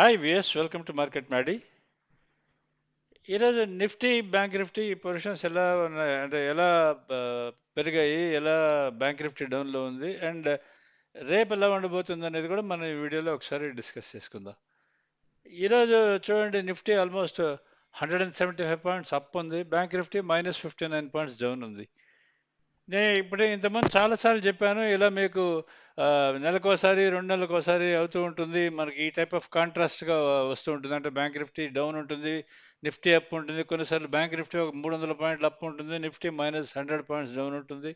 Hi viewers welcome to market Maddy ఈరోజు Nifty bank Nifty positions ఎలా ఉన్నాయి? అంటే ఎలా పెరిగాయి? ఎలా బ్యాంక్ నిఫ్టీ డౌన్లో ఉంది? అండ్ రేపు ఎలా ఉండబోతుంది అనేది కూడా మనం ఈ వీడియోలో ఒకసారి డిస్కస్ చేసుకుందాం. ఈరోజు చూడండి Nifty almost hundred and seventy five points up ఉంది. Bank Nifty minus fifty nine points down ఉంది. నేను ఇప్పుడే ఇంతకుముందు చాలాసార్లు చెప్పాను ఇలా మీకు నెలకోసారి రెండు నెలలకోసారి అవుతూ ఉంటుంది. మనకి ఈ టైప్ ఆఫ్ కాంట్రాస్ట్గా వస్తూ ఉంటుంది. అంటే బ్యాంక్ నిఫ్టీ డౌన్ ఉంటుంది నిఫ్టీ అప్ ఉంటుంది. కొన్నిసార్లు బ్యాంక్ నిఫ్టీ ఒక మూడు వందల పాయింట్లు అప్ ఉంటుంది Nifty minus hundred points down ఉంటుంది.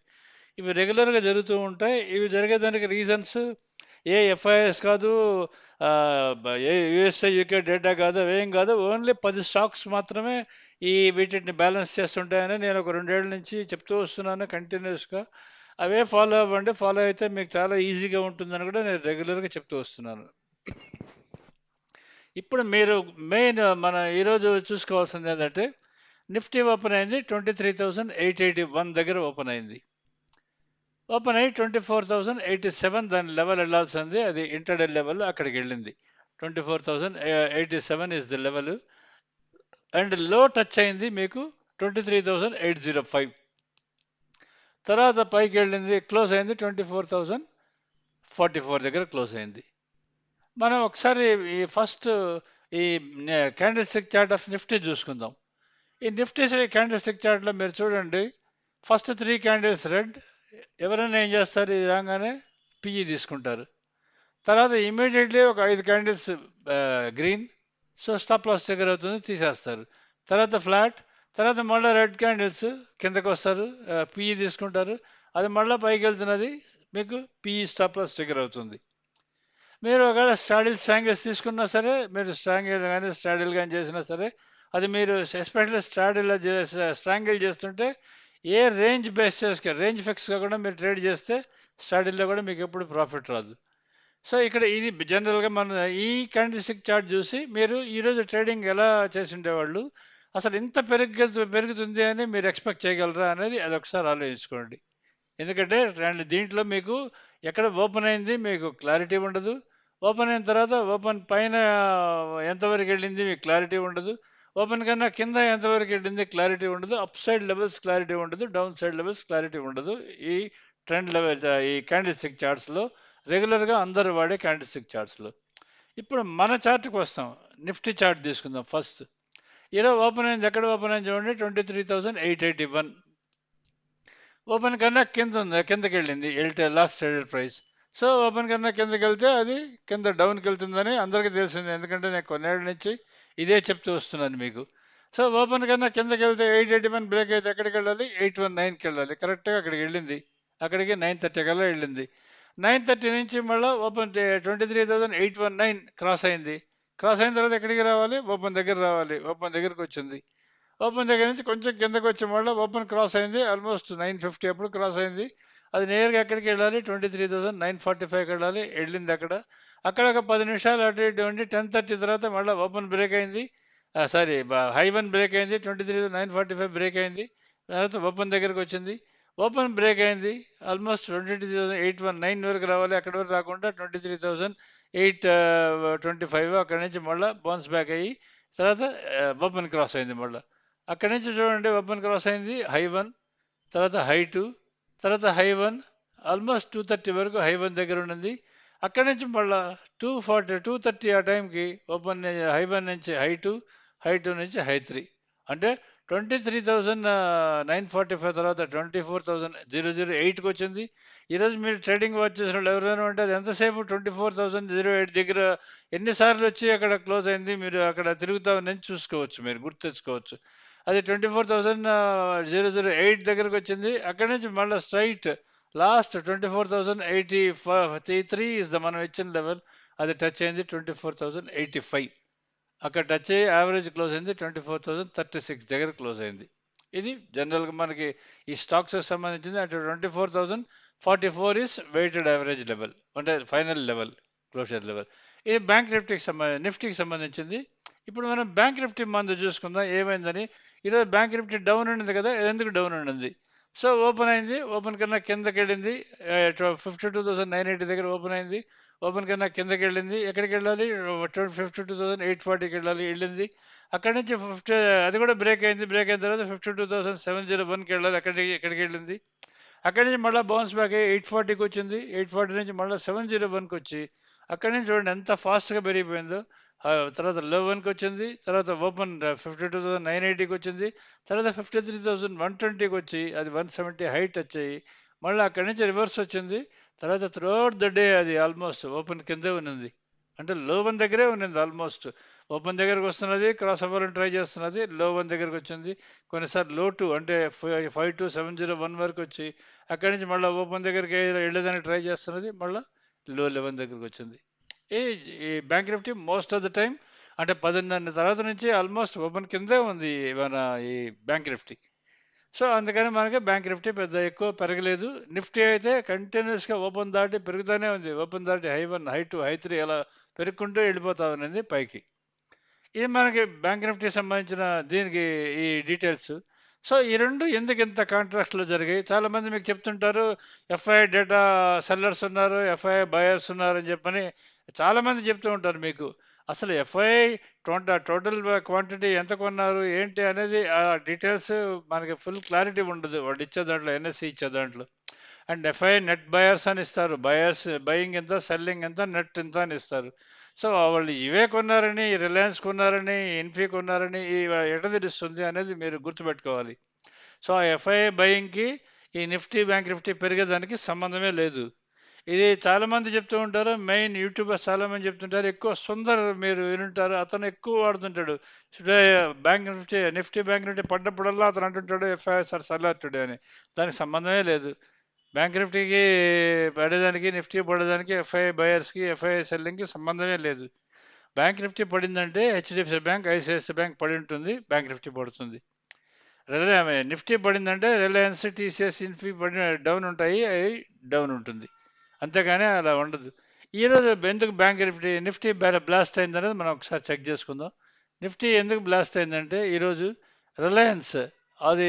ఇవి రెగ్యులర్గా జరుగుతూ ఉంటాయి. ఇవి జరిగేదానికి రీజన్స్ ఏ ఎఫ్ఐఎస్ కాదు ఏ యుఎస్ఏ యూకే డేటా కాదు అవేం కాదు. ఓన్లీ పది స్టాక్స్ మాత్రమే ఈ వీటిని బ్యాలెన్స్ చేస్తుంటాయని నేను ఒక రెండేళ్ళ నుంచి చెప్తూ వస్తున్నాను కంటిన్యూస్గా. అవే ఫాలో అవ్వండి. ఫాలో అయితే మీకు చాలా ఈజీగా ఉంటుందని కూడా నేను రెగ్యులర్గా చెప్తూ వస్తున్నాను. ఇప్పుడు మీరు మెయిన్ మన ఈరోజు చూసుకోవాల్సింది ఏంటంటే నిఫ్టీ ఓపెన్ అయింది twenty three thousand eight eighty one దగ్గర ఓపెన్ అయింది. ఓపెన్ అయ్యి twenty four thousand eighty seven దాని లెవెల్ వెళ్ళాల్సింది. అది ఇంటర్డే లెవెల్ అక్కడికి వెళ్ళింది. Twenty four thousand eighty seven is the level అండ్లో touch అయింది మీకు twenty three thousand eight zero five. తర్వాత పైకి వెళ్ళింది క్లోజ్ అయింది twenty four thousand forty four దగ్గర క్లోజ్ అయింది. మనం ఒకసారి ఈ ఫస్ట్ ఈ candlestick chart of Nifty చూసుకుందాం. ఈ నిఫ్టీ క్యాండిల్ స్టిక్ చార్ట్లో మీరు చూడండి ఫస్ట్ త్రీ క్యాండిల్స్ రెడ్ ఎవరైనా ఏం చేస్తారు ఇది రాగానే పిఈ తీసుకుంటారు. తర్వాత ఇమీడియట్లీ ఒక ఐదు candles green so stop loss దగ్గర అవుతుంది తీసేస్తారు. తర్వాత ఫ్లాట్ తర్వాత మళ్ళీ రెడ్ క్యాండిల్స్ కిందకు వస్తారు పిఈ తీసుకుంటారు. అది మళ్ళీ పైకి వెళ్తున్నది మీకు పిఈ స్టాప్ లాస్ దగ్గర అవుతుంది. మీరు ఒకవేళ స్టాడిల్ స్ట్రాంగిల్స్ తీసుకున్నా సరే మీరు స్ట్రాంగిల్ కానీ స్టాడిల్ కానీ చేసినా సరే అది మీరు ఎస్పెషల్లీ స్టాడిల్ స్ట్రాంగిల్ చేస్తుంటే ఏ రేంజ్ బేస్ చేసుకు రేంజ్ ఫిక్స్ కాకుండా మీరు ట్రేడ్ చేస్తే స్టాడిల్లో కూడా మీకు ఎప్పుడు ప్రాఫిట్ రాదు. సో ఇక్కడ ఇది జనరల్గా మన ఈ క్యాండిల్స్టిక్ చార్ట్ చూసి మీరు ఈరోజు ట్రేడింగ్ ఎలా చేసి ఉండేవాళ్ళు అసలు ఇంత పెరుగు పెరుగుతుంది అని మీరు ఎక్స్పెక్ట్ చేయగలరా అనేది అది ఒకసారి ఆలోచించుకోండి. ఎందుకంటే రెండు దీంట్లో మీకు ఎక్కడ ఓపెన్ అయింది మీకు క్లారిటీ ఉండదు. ఓపెన్ అయిన తర్వాత ఓపెన్ పైన ఎంతవరకు వెళ్ళింది మీకు క్లారిటీ ఉండదు. ఓపెన్ కన్నా కింద ఎంతవరకు వెళ్ళింది క్లారిటీ ఉండదు. అప్ సైడ్ లెవెల్స్ క్లారిటీ ఉండదు. డౌన్ సైడ్ లెవెల్స్ క్లారిటీ ఉండదు. ఈ ట్రెండ్ లెవెల్ ఈ క్యాండిల్ స్టిక్ చార్ట్స్లో రెగ్యులర్గా అందరు వాడే క్యాండిల్ స్టిక్ చార్ట్స్లో. ఇప్పుడు మన చార్ట్కి వస్తాం. నిఫ్టీ చార్ట్ తీసుకుందాం ఫస్ట్. ఈరోజు ఓపెన్ అయింది. ఎక్కడ ఓపెన్ అయింది చూడండి. Twenty three thousand eight eighty one. Open కన్నా కింద ఉంది. కిందకి వెళ్ళింది. ఎల్టే last traded price. So open కన్నా కిందకి వెళ్తే అది కింద డౌన్కి వెళ్తుందని అందరికీ తెలిసింది. ఎందుకంటే నేను కొన్నేళ్ళ నుంచి ఇదే చెప్తూ వస్తున్నాను మీకు. సో ఓపెన్ కన్నా కిందకి వెళ్తే ఎయిట్ ఎయిటీ వన్ బ్రేక్ అయితే ఎక్కడికి వెళ్ళాలి? ఎయిట్ వన్ నైన్కి వెళ్ళాలి. కరెక్ట్గా అక్కడికి వెళ్ళింది. అక్కడికి నైన్ థర్టీ కల్లా వెళ్ళింది. నైన్ థర్టీ నుంచి మళ్ళీ open twenty three thousand eight one nine cross అయింది. క్రాస్ అయిన తర్వాత ఎక్కడికి రావాలి? ఓపెన్ దగ్గర రావాలి. ఓపెన్ దగ్గరకు వచ్చింది. ఓపెన్ దగ్గర నుంచి కొంచెం కిందకు వచ్చి మళ్ళీ ఓపెన్ క్రాస్ అయింది. ఆల్మోస్ట్ నైన్ ఫిఫ్టీ అప్పుడు క్రాస్ అయింది. అది నేరుగా ఎక్కడికి వెళ్ళాలి? Twenty three thousand nine forty ఫైవ్కి వెళ్ళాలి. వెళ్ళింది అక్కడ. అక్కడ ఒక పది నిమిషాలు అటు ఇటు ఉండి టెన్ థర్టీ తర్వాత మళ్ళీ ఓపెన్ బ్రేక్ అయింది. సారీ హై వన్ బ్రేక్ అయింది. Twenty three nine forty five break అయింది. తర్వాత ఓపెన్ దగ్గరకు వచ్చింది. ఓపెన్ బ్రేక్ అయింది. Almost twenty three thousand eight one nine వరకు రావాలి. అక్కడ వరకు రాకుండా twenty three thousand eight twenty five అక్కడ నుంచి మళ్ళీ బౌన్స్ బ్యాక్ అయ్యి తర్వాత బొబ్బన్ క్రాస్ అయింది మళ్ళీ. అక్కడ నుంచి చూడండి బొబ్బన్ క్రాస్ అయింది హై వన్ తర్వాత హై టూ తర్వాత high one almost two thirty వరకు హై వన్ దగ్గర ఉన్నది అక్కడి నుంచి మళ్ళీ టూ ఫార్టీ టూ థర్టీ ఆ టైంకి ఓపెన్ హై వన్ నుంచి హై టూ హై టూ నుంచి హై త్రీ. అంటే twenty three thousand nine forty five తర్వాత twenty four thousand zero zero ఎయిట్కి వచ్చింది. ఈరోజు మీరు ట్రేడింగ్ వాచ్ చేసిన వాళ్ళు ఎవరైనా ఉంటే అది ఎంతసేపు? Twenty four thousand zero eight దగ్గర ఎన్నిసార్లు వచ్చి అక్కడ క్లోజ్ అయింది? మీరు అక్కడ తిరుగుతామని చూసుకోవచ్చు మీరు గుర్తు తెచ్చుకోవచ్చు. అది twenty four thousand zero zero eight దగ్గరకు వచ్చింది. అక్కడి నుంచి మళ్ళీ straight last twenty four thousand eighty three is the మనం ఇచ్చిన లెవెల్ అది టచ్ అయింది twenty four thousand eighty five అక్కడ టచ్ అయ్యి యావరేజ్ క్లోజ్ అయింది twenty four thousand thirty six దగ్గర క్లోజ్ అయింది. ఇది జనరల్గా మనకి ఈ స్టాక్స్ సంబంధించింది అంటే twenty four thousand forty four is weighted average level అంటే ఫైనల్ లెవెల్ క్లోజర్ లెవెల్ ఇది బ్యాంక్ నిఫ్టీకి సంబంధించి నిఫ్టీకి సంబంధించింది. ఇప్పుడు మనం బ్యాంక్ నిఫ్టీ మందు చూసుకుందాం ఏమైందని? ఈరోజు బ్యాంక్ నిఫ్టీ డౌన్ ఉండింది కదా ఎందుకు డౌన్ ఉండింది? సో ఓపెన్ అయింది ఓపెన్ కన్నా కిందకి వెళ్ళింది fifty two thousand nine eighty దగ్గర ఓపెన్ అయింది. ఓపెన్ కన్నా కిందకి వెళ్ళింది ఎక్కడికి వెళ్ళాలి ఫిఫ్టీ టూ థౌసండ్ ఎయిట్ ఫార్టీకి వెళ్ళాలి వెళ్ళింది. అక్కడి నుంచి ఫిఫ్టీ అది కూడా బ్రేక్ అయింది. బ్రేక్ అయిన తర్వాత fifty two thousand seven zero వన్కి వెళ్ళాలి. అక్కడికి ఎక్కడికి వెళ్ళింది? అక్కడి నుంచి మళ్ళీ బౌన్స్ బ్యాక్ అయ్యి ఎయిట్ ఫార్టీకి వచ్చింది. ఎయిట్ ఫార్టీ నుంచి మళ్ళీ సెవెన్ జీరో వన్కి వచ్చి అక్కడి నుంచి చూడండి ఎంత ఫాస్ట్గా పెరిగిపోయిందో. తర్వాత లో వన్కి వచ్చింది. తర్వాత open fifty two thousand nine ఎయిటీకి వచ్చింది. తర్వాత ఫిఫ్టీ త్రీ థౌసండ్ వన్ ట్వంటీకి వచ్చి అది వన్ సెవెంటీ హైట్ వచ్చాయి మళ్ళీ అక్కడి నుంచి రివర్స్ వచ్చింది. తర్వాత త్రూఅవుట్ ద డే అది ఆల్మోస్ట్ ఓపెన్ కిందే ఉన్నది. అంటే లో వన్ దగ్గరే ఉన్నది ఆల్మోస్ట్. ఓపెన్ దగ్గరకు వస్తున్నది క్రాస్ అవ్వాలని ట్రై చేస్తున్నది లో వన్ దగ్గరకు వచ్చింది. కొన్నిసార్లు లో టూ అంటే five to seven zero one వరకు వచ్చి అక్కడి నుంచి మళ్ళీ ఓపెన్ దగ్గరికి వెళ్ళేదానికి ట్రై చేస్తున్నది మళ్ళీ లో లెవెన్ దగ్గరకు వచ్చింది. ఈ ఈ bank Nifty most of the time అంటే పదిన్నర తర్వాత నుంచి ఆల్మోస్ట్ ఓపెన్ కిందే ఉంది మన ఈ బ్యాంక్ నిఫ్టీ. సో అందుకని మనకి బ్యాంక్ నిఫ్టీ పెద్ద ఎక్కువ పెరగలేదు. నిఫ్టీ అయితే కంటిన్యూస్గా ఓపెన్ దాటి పెరుగుతూనే ఉంది. ఓపెన్ దాటి high one high two high three అలా పెరుగుకుంటూ వెళ్ళిపోతా ఉన్నది పైకి. ఇది మనకి బ్యాంక్ నిఫ్టీ సంబంధించిన దీనికి ఈ డీటెయిల్స్ సో ఈ రెండు ఎందుకు ఇంత కాంట్రాక్ట్లో జరిగాయి? చాలామంది మీకు చెప్తుంటారు ఎఫ్ఐ డేటా సెల్లర్స్ ఉన్నారు ఎఫ్ఐ బయర్స్ ఉన్నారు అని చెప్పని చాలామంది చెప్తూ ఉంటారు మీకు. అసలు ఎఫ్ఐ ట్వంటీ టోటల్ క్వాంటిటీ ఎంత కొన్నారు ఏంటి అనేది ఆ డీటెయిల్స్ మనకి ఫుల్ క్లారిటీ ఉండదు. వాళ్ళు ఇచ్చే దాంట్లో ఎన్ఎస్సి ఇచ్చే దాంట్లో. అండ్ ఎఫ్ఐ నెట్ బయర్స్ అని ఇస్తారు. బయర్స్ బయింగ్ ఎంత సెల్లింగ్ ఎంత నెట్ ఎంత అని ఇస్తారు. సో వాళ్ళు ఇవే కొన్నారని రిలయన్స్ కొన్నారని ఇన్ఫీ కొన్నారని ఈ ఎట తెలుస్తుంది అనేది మీరు గుర్తుపెట్టుకోవాలి. సో ఆ ఎఫ్ఐ బయింగ్కి ఈ నిఫ్టీ బ్యాంక్ నిఫ్టీ పెరిగేదానికి సంబంధమే లేదు. ఇది చాలామంది చెప్తూ ఉంటారు మెయిన్ యూట్యూబర్స్ చాలామంది చెప్తుంటారు ఎక్కువ సుందర్ మీరు వినుంటారు అతను ఎక్కువ వాడుతుంటాడు. Today bank Nifty Nifty bank Nifty పడ్డప్పుడల్లా అతను అంటుంటాడు ఎఫ్ఐఆర్ సార్ టుడే అని. దానికి సంబంధమే లేదు. బ్యాంక్ నిఫ్టీకి పడేదానికి నిఫ్టీ పడేదానికి ఎఫ్ఐ బయర్స్కి ఎఫ్ఐ సెల్లింగ్కి సంబంధమే లేదు. బ్యాంక్ నిఫ్టీ పడిందంటే హెచ్డిఎఫ్సి బ్యాంక్ ఐసిఐసి బ్యాంక్ పడి ఉంటుంది బ్యాంక్ నిఫ్టీ పడుతుంది. రిలయన్స్ నిఫ్టీ పడిందంటే రిలయన్స్ టీసీఎస్ ఇన్ఫీ పడిన డౌన్ ఉంటాయి అవి డౌన్ ఉంటుంది. అంతేగాని అలా ఉండదు. ఈరోజు ఎందుకు బ్యాంక్ నిఫ్టీ నిఫ్టీ బ్లాస్ట్ అయిందనేది మనం ఒకసారి చెక్ చేసుకుందాం. నిఫ్టీ ఎందుకు బ్లాస్ట్ అయిందంటే ఈరోజు రిలయన్స్ అది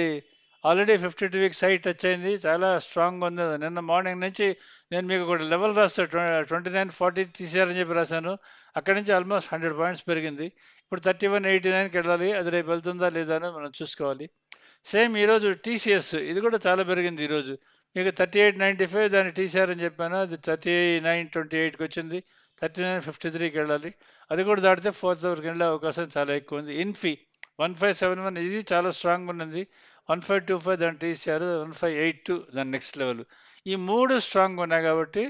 already fifty two weeks height touch అయింది చాలా స్ట్రాంగ్ ఉంది. నిన్న మార్నింగ్ నుంచి నేను మీకు ఒక లెవెల్ రాస్తే ట్వంటీ నైన్ ఫార్టీ తీసారని చెప్పి రాశాను. అక్కడి నుంచి ఆల్మోస్ట్ హండ్రెడ్ పాయింట్స్ పెరిగింది. ఇప్పుడు థర్టీ వన్ ఎయిటీ నైన్కి వెళ్ళాలి అది రేపు వెళ్తుందా లేదా అని మనం చూసుకోవాలి. సేమ్ ఈరోజు టీసీఎస్ ఇది కూడా చాలా పెరిగింది ఈరోజు. మీకు థర్టీ ఎయిట్ నైంటీ ఫైవ్ దాన్ని టీసీఆర్ అని చెప్పాను? అది థర్టీ నైన్ ట్వంటీ ఎయిట్కి వచ్చింది. థర్టీ నైన్ ఫిఫ్టీ త్రీకి వెళ్ళాలి. అది కూడా దాటితే ఫోర్త్ వరకు వెళ్ళే అవకాశం చాలా ఎక్కువ ఉంది. Infy one five seven one ఇది చాలా స్ట్రాంగ్ ఉన్నది. వన్ ఫైవ్ టూ ఫైవ్ దాన్ని TCS one five eight two దాని నెక్స్ట్ లెవెల్ ఈ మూడు స్ట్రాంగ్ ఉన్నాయి కాబట్టి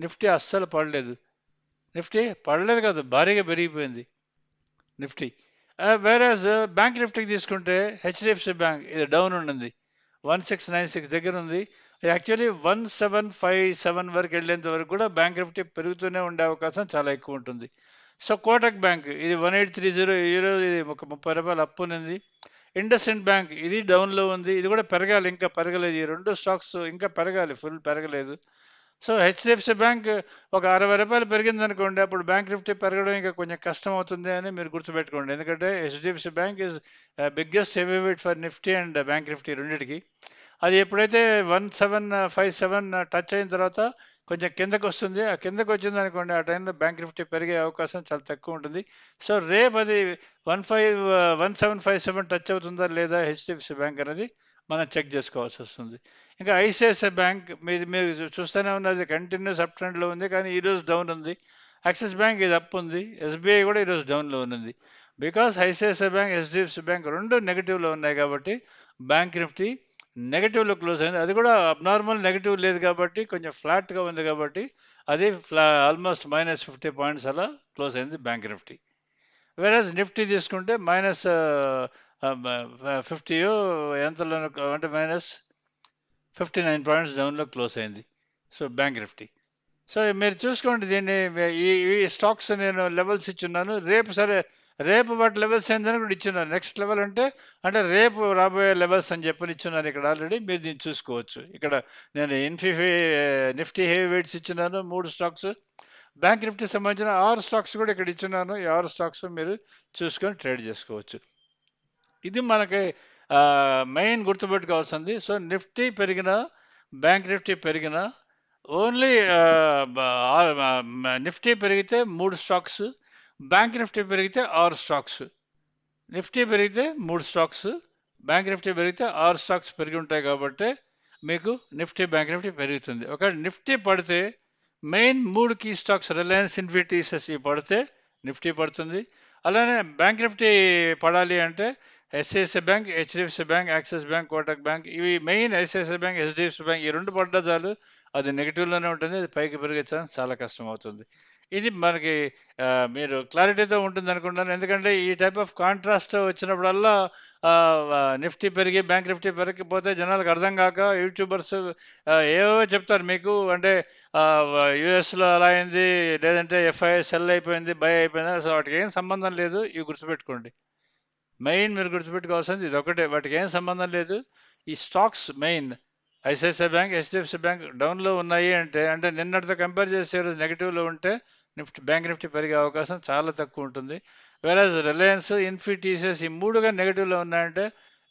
నిఫ్టీ అస్సలు పడలేదు. నిఫ్టీ పడలేదు కాదు భారీగా పెరిగిపోయింది నిఫ్టీ. వేరే బ్యాంక్ నిఫ్టీకి తీసుకుంటే హెచ్డిఎఫ్సి బ్యాంక్ ఇది డౌన్ ఉన్నది. వన్ సిక్స్ నైన్ సిక్స్ దగ్గర ఉంది. Actually one seven five seven వరకు వెళ్ళేంత వరకు కూడా బ్యాంక్ నిఫ్టీ పెరుగుతూనే ఉండే అవకాశం చాలా ఎక్కువ ఉంటుంది. సో కోటక్ బ్యాంక్ ఇది వన్ ఎయిట్ త్రీ జీరో ఈరోజు ఇది ఒక ముప్పై రూపాయలు అప్పు ఉంది ఇండస్ఇండ్ బ్యాంక్ ఇది డౌన్లో ఉంది. ఇది కూడా పెరగాలి ఇంకా పెరగలేదు. ఈ రెండు స్టాక్స్ ఇంకా పెరగాలి ఫుల్ పెరగలేదు. సో హెచ్డిఎఫ్సి బ్యాంక్ ఒక అరవై రూపాయలు పెరిగింది అనుకోండి అప్పుడు బ్యాంక్ నిఫ్టీ పెరగడం ఇంకా కొంచెం కష్టం అవుతుంది అని మీరు గుర్తుపెట్టుకోండి. ఎందుకంటే HDFC bank is biggest heavyweight for Nifty and bank Nifty రెండింటికి. అది ఎప్పుడైతే one seven five seven touch అయిన తర్వాత కొంచెం కిందకు వస్తుంది. ఆ కిందకు వచ్చింది అనుకోండి ఆ టైంలో బ్యాంక్ నిఫ్టీ పెరిగే అవకాశం చాలా తక్కువ ఉంటుంది. సో రేపు అది one five one seven five seven touch అవుతుందా లేదా హెచ్డిఎఫ్సి బ్యాంక్ అనేది మనం చెక్ చేసుకోవాల్సి వస్తుంది. ఇంకా ఐసిఐసిఐ బ్యాంక్ మీది మీరు చూస్తూనే ఉన్నది కంటిన్యూస్ అప్ ట్రెండ్లో ఉంది కానీ ఈరోజు డౌన్ ఉంది. యాక్సిస్ బ్యాంక్ ఇది అప్ ఉంది. ఎస్బీఐ కూడా ఈరోజు డౌన్లో ఉన్నది. Because ICICI bank HDFC bank రెండు నెగిటివ్లో ఉన్నాయి కాబట్టి బ్యాంక్ నిఫ్టీ నెగిటివ్లో క్లోజ్ అయింది. అది కూడా అబ్నార్మల్ నెగిటివ్ లేదు కాబట్టి కొంచెం ఫ్లాట్గా ఉంది కాబట్టి అది ఫ్లా ఆల్మోస్ట్ మైనస్ ఫిఫ్టీ పాయింట్స్ అలా క్లోజ్ అయింది బ్యాంక్ నిఫ్టీ వేరే నిఫ్టీ తీసుకుంటే minus fifty uh, um, uh, ఎంతలో అంటే మైనస్ ఫిఫ్టీ నైన్ పాయింట్స్ డౌన్లో క్లోజ్ అయింది. సో బ్యాంక్ నిఫ్టీ సో మీరు చూసుకోండి దీన్ని ఈ ఈ స్టాక్స్ నేను లెవెల్స్ ఇచ్చున్నాను రేపు సరే రేపు వాటి లెవెల్స్ ఏందని కూడా ఇచ్చున్నారు. నెక్స్ట్ లెవెల్ అంటే అంటే రేపు రాబోయే లెవెల్స్ అని చెప్పని ఇచ్చున్నారు. ఇక్కడ ఆల్రెడీ మీరు దీన్ని చూసుకోవచ్చు. ఇక్కడ నేను ఇన్ఫిఫీ నిఫ్టీ హెవీ వెయిట్స్ ఇచ్చినాను మూడు స్టాక్స్ బ్యాంక్ నిఫ్టీ సంబంధించిన ఆరు స్టాక్స్ కూడా ఇక్కడ ఇచ్చున్నాను ఈ ఆరు స్టాక్స్ మీరు చూసుకొని ట్రేడ్ చేసుకోవచ్చు. ఇది మనకి మెయిన్ గుర్తుపెట్టుకోవాల్సింది. సో నిఫ్టీ పెరిగిన బ్యాంక్ నిఫ్టీ పెరిగిన ఓన్లీ నిఫ్టీ పెరిగితే మూడు స్టాక్స్ బ్యాంక్ నిఫ్టీ పెరిగితే ఆరు స్టాక్స్. నిఫ్టీ పెరిగితే మూడు స్టాక్స్. బ్యాంక్ నిఫ్టీ పెరిగితే ఆరు స్టాక్స్ పెరిగి ఉంటాయి కాబట్టి మీకు నిఫ్టీ బ్యాంక్ నిఫ్టీ పెరుగుతుంది. ఒకవేళ నిఫ్టీ పడితే మెయిన్ మూడు కీ స్టాక్స్ రిలయన్స్ ఇన్విటీసెస్ ఇవి పడితే నిఫ్టీ పడుతుంది. అలానే బ్యాంక్ నిఫ్టీ పడాలి అంటే ICICI bank HDFC bank Axis bank Kotak bank ఇవి main ICICI bank HDFC bank ఈ రెండు పడ్డ చాలు. అది నెగిటివ్లోనే ఉంటుంది అది పైకి పెరిగే ఛాన్స్ చాలా కష్టం అవుతుంది. ఇది మనకి మీరు క్లారిటీతో ఉంటుంది అనుకుంటాను ఎందుకంటే ఈ టైప్ ఆఫ్ కాంట్రాస్ట్ వచ్చినప్పుడల్లా నిఫ్టీ పెరిగి బ్యాంక్ నిఫ్టీ పెరిగిపోతే జనాలకు అర్థం కాక యూట్యూబర్స్ ఏవో ఏవేవో చెప్తారు మీకు. అంటే యుఎస్లో అలా అయింది లేదంటే ఎఫ్ఐ సెల్ అయిపోయింది బై అయిపోయింది అసలు వాటికి ఏం సంబంధం లేదు. ఇవి గుర్తుపెట్టుకోండి. మెయిన్ మీరు గుర్తుపెట్టుకోవాల్సింది ఇది ఒకటే వాటికి ఏం సంబంధం లేదు. ఈ stocks main. ICICI bank HDFC bank డౌన్లో ఉన్నాయి అంటే అంటే నిన్నటితో కంపేర్ చేసే రోజు నెగిటివ్లో ఉంటే నిఫ్టీ బ్యాంక్ నిఫ్టీ పెరిగే అవకాశం చాలా తక్కువ ఉంటుంది. వేరే రిలయన్స్ ఇన్ఫీ టీసీఎస్ ఈ మూడుగా నెగిటివ్లో ఉన్నాయంటే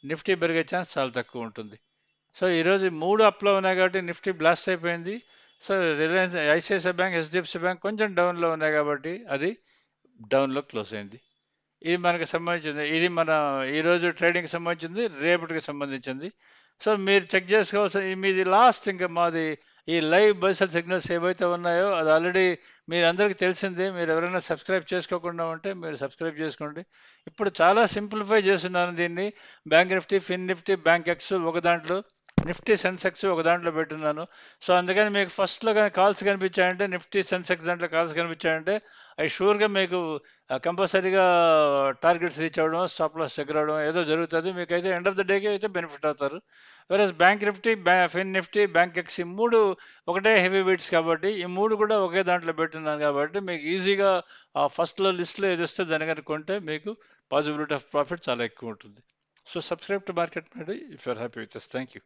నిఫ్టీ పెరిగే ఛాన్స్ చాలా తక్కువ ఉంటుంది. సో ఈరోజు మూడు అప్లో ఉన్నాయి కాబట్టి నిఫ్టీ బ్లాస్ట్ అయిపోయింది. So Reliance ICICI bank HDFC bank కొంచెం డౌన్లో ఉన్నాయి కాబట్టి అది డౌన్లో క్లోజ్ అయింది. ఇది మనకు సంబంధించింది. ఇది మన ఈరోజు ట్రేడింగ్కి సంబంధించింది రేపటికి సంబంధించింది. సో మీరు చెక్ చేసుకోవాల్సిన మీది లాస్ట్ ఇంకా మాది ఈ లైవ్ బస్సల్ సిగ్నల్స్ ఏవైతే ఉన్నాయో అది ఆల్రెడీ మీరు అందరికీ తెలిసిందే. మీరు ఎవరైనా సబ్స్క్రైబ్ చేసుకోకుండా ఉంటే మీరు సబ్స్క్రైబ్ చేసుకోండి. ఇప్పుడు చాలా సింప్లిఫై చేస్తున్నాను దీన్ని. Bank Nifty fin Nifty Bankex ఒక దాంట్లో. నిఫ్టీ సెన్సెక్స్ ఒక దాంట్లో పెట్టున్నాను. సో అందుకని మీకు ఫస్ట్లో కానీ కాల్స్ కనిపించాయంటే నిఫ్టీ సెన్సెక్స్ దాంట్లో కాల్స్ కనిపించాయంటే అవి షూర్గా మీకు కంపల్సరీగా టార్గెట్స్ రీచ్ అవ్వడం స్టాప్ లాస్ దగ్గర అవడం ఏదో జరుగుతుంది. మీకు అయితే ఎండ్ ఆఫ్ ద డేకి అయితే బెనిఫిట్ అవుతారు. వేరే bank Nifty fin Nifty Bankex ఈ మూడు ఒకటే హెవీ వెయిట్స్ కాబట్టి ఈ మూడు కూడా ఒకే దాంట్లో పెట్టున్నాను కాబట్టి మీకు ఈజీగా ఆ ఫస్ట్లో లిస్ట్లో ఏది వస్తే దాని కనుక కొంటే మీకు పాజిబిలిటీ ఆఫ్ ప్రాఫిట్ చాలా ఎక్కువ ఉంటుంది. So subscribe to market madam if you're happy with thank you